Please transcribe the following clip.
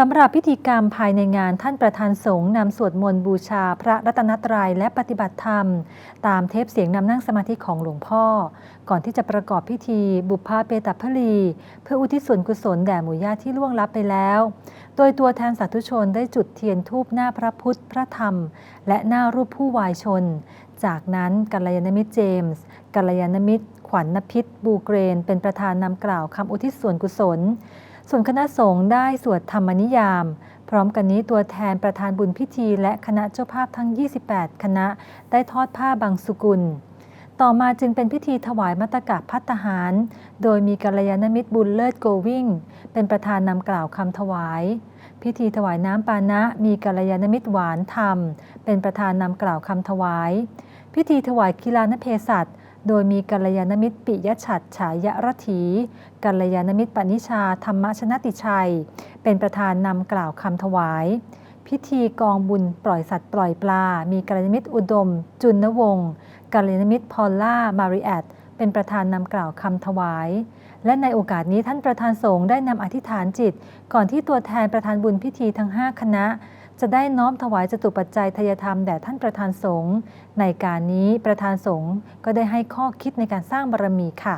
สำหรับพิธีกรรมภายในงานท่านประธานสงฆ์นำสวดมนต์บูชาพระรัตนตรัยและปฏิบัติธรรม ตามเทปเสียงนำนั่งสมาธิของหลวงพ่อ ก่อนที่จะประกอบพิธีบุพภาเปตพลี เพื่ออุทิศส่วนกุศลแด่หมู่ญาติที่ล่วงลับไปแล้ว โดยตัวแทนสาธุชนได้จุดเทียนทูปหน้าพระพุทธพระธรรม และหน้ารูปผู้วายชน จากนั้นกัลยาณมิตรเจมส์กัลยาณมิตร ขวัญนพิษบูเกรน เป็นประธานนำกล่าวคำอุทิศส่วนกุศล ส่วนคณะสงฆ์ได้สวดธรรมนิยาม พร้อมกันนี้ตัวแทนประธานบุญพิธี และคณะเจ้าภาพทั้ง 28 คณะได้ทอดผ้าบางสุกุล ต่อมาจึงเป็นพิธีถวายมัตตกะพัตตาหาร โดยมีกัลยาณมิตรบุญเลิศโกวิ่ง เป็นประธานนำกล่าวคำถวาย พิธีถวายน้ำปานะมีกัลยาณมิตรหวานธรรม เป็นประธานนำกล่าวคำถวาย พิธีถวายกีฬานเพศัต โดยมีกัลยาณมิตรปิยฉัตรฉายรถีกัลยาณมิตรปณิชาธรรมชนติชัย เป็นประธานนำกล่าวคำถวาย พิธีกองบุญปล่อยสัตว์ปล่อยปลา มีกัลยาณมิตรอุดม จุนวงศ์กัลยาณมิตรพอลล่ามาริแอตเป็นประธานนำกล่าวคำถวาย และในโอกาสนี้ท่านประธานสงฆ์ได้นำอธิษฐานจิต ก่อนที่ตัวแทนประธานบุญพิธีทั้ง 5 คณะ จะได้น้อมถวายจตุปัจจัยทยธรรมแด่ท่านประธานสงฆ์ในการนี้ประธานสงฆ์ก็ได้ให้ข้อคิดในการสร้างบารมีค่ะ